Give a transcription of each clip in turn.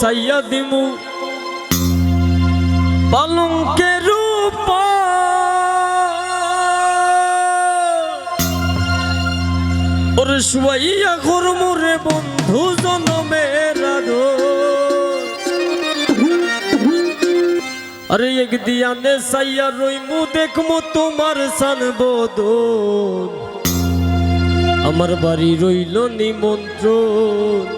বিসাইয়া দিমু পালঙ্কের উপর ওরে শুয়াইয়া করমু রে বন্ধু আদর আরে এক দিয়ানে সাইয়া রইমু, দেখমু তোমার সান বদন আমার বাড়ি রইল নিমন্ত্রণ।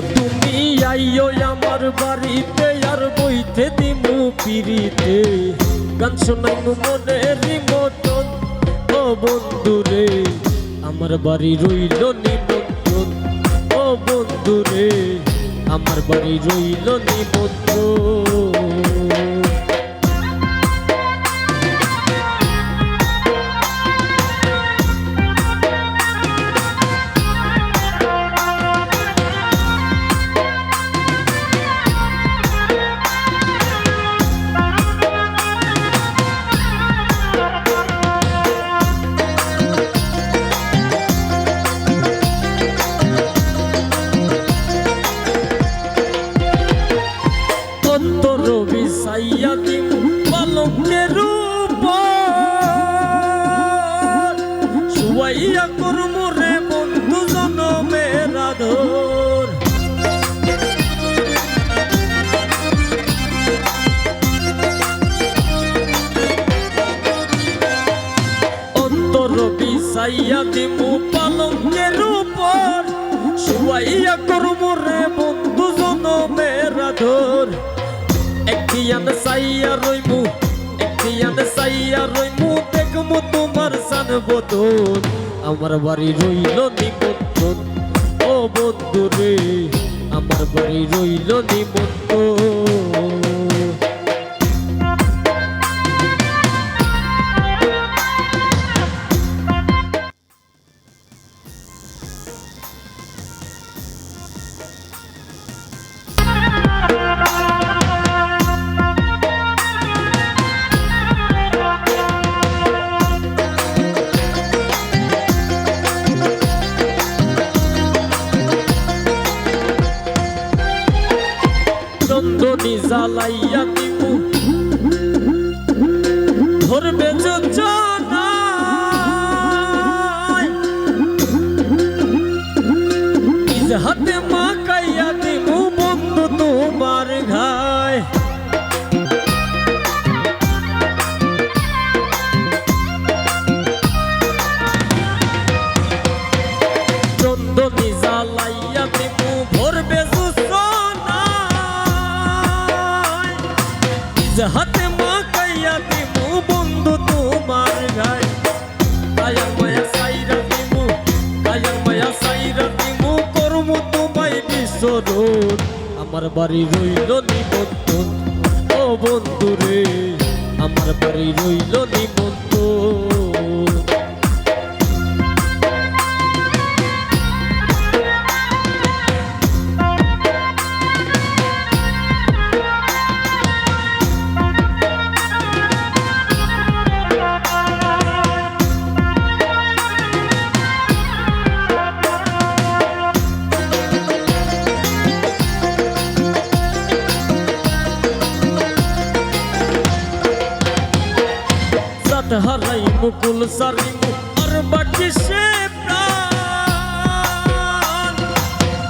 তুমি আইও আমার বাড়িতে আর বইতে দিমু পিড়িতে গান শোনাইমু মনের মতন, ও বন্ধু রে আমার বাড়ি রইল নিমন্ত্রণ, ও বন্ধু রে আমার বাড়ি রইল নিমন্ত্রণ। উপর শুয়াইয়া করমু রে বন্ধু জনমের আদর। অন্তর বিসাইয়া দিমু পালঙ্কের উপর শুয়াইয়া করমু রে বন্ধু জনমের আদর। একটি আন সাইয়া রইমু আন সাইয়া রইমু, দেখমু তোমার সান বদন। আমার বাড়ি রইল নিমন্ত্রণ। ও বন্ধু রে আমার বাড়ি রইল নিমন্ত্রণ। চন্দনী নিজ মা কাইয়া দিমু বন্ধু তোমার গায় কায়ার মায়া সাইরা দিমু কায়ার মায়া সাইরা দিমু, করমু তোমায় বিসরণ আমার বাড়ি রইল নিমন্ত্রণ, ও বন্ধু রে আমার বাড়ি রইল নিমন্ত্রণ। মুকুল সারিমু আর বাকি সে প্রাণ।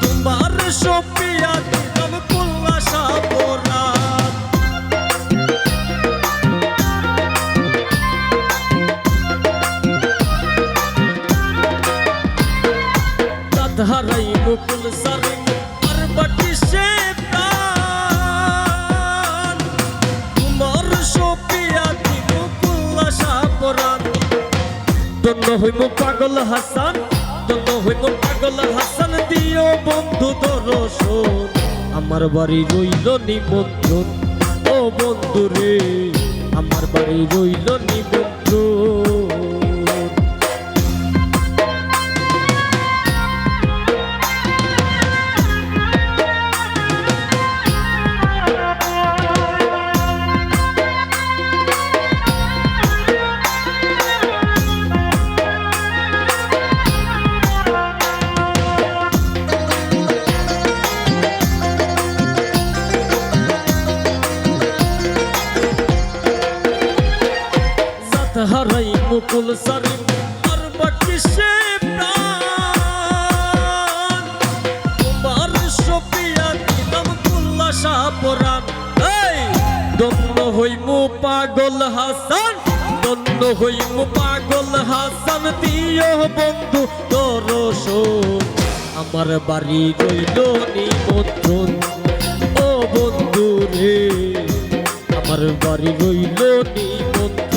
তোমার সপিয়া দিলাম কুল্লাসা পরাণ হারাই মুকুল সারিমু ধন্য হইমু পাগল হাসান। যত হইব পাগল হাসান, দিও বন্ধু দর্শন। আমার বাড়ি রইল নিমন্ত্রণ। ও বন্ধু রে আমার বাড়ি রইল নিমন্ত্রণ। মুকুল সারি আর বাকি সে প্রাণ তোমার সপিয়া দিলাম কুল্লাসা পরাণ? এই দন্ন হইমু পাগল হাসান দন্ন হইমু পাগল হাসান, দিও বন্ধু দরশন আমার বাড়ি রইল নিমন্ত্রণ, ও বন্ধু রে আমার বাড়ি রইল নিমন্ত্রণ।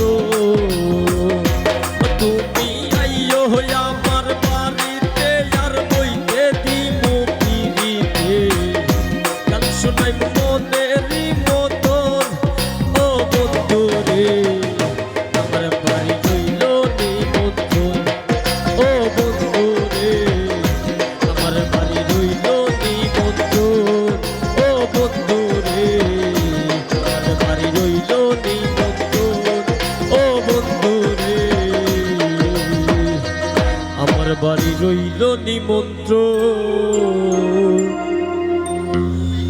বাড়ি রইল নিমন্ত্রণ।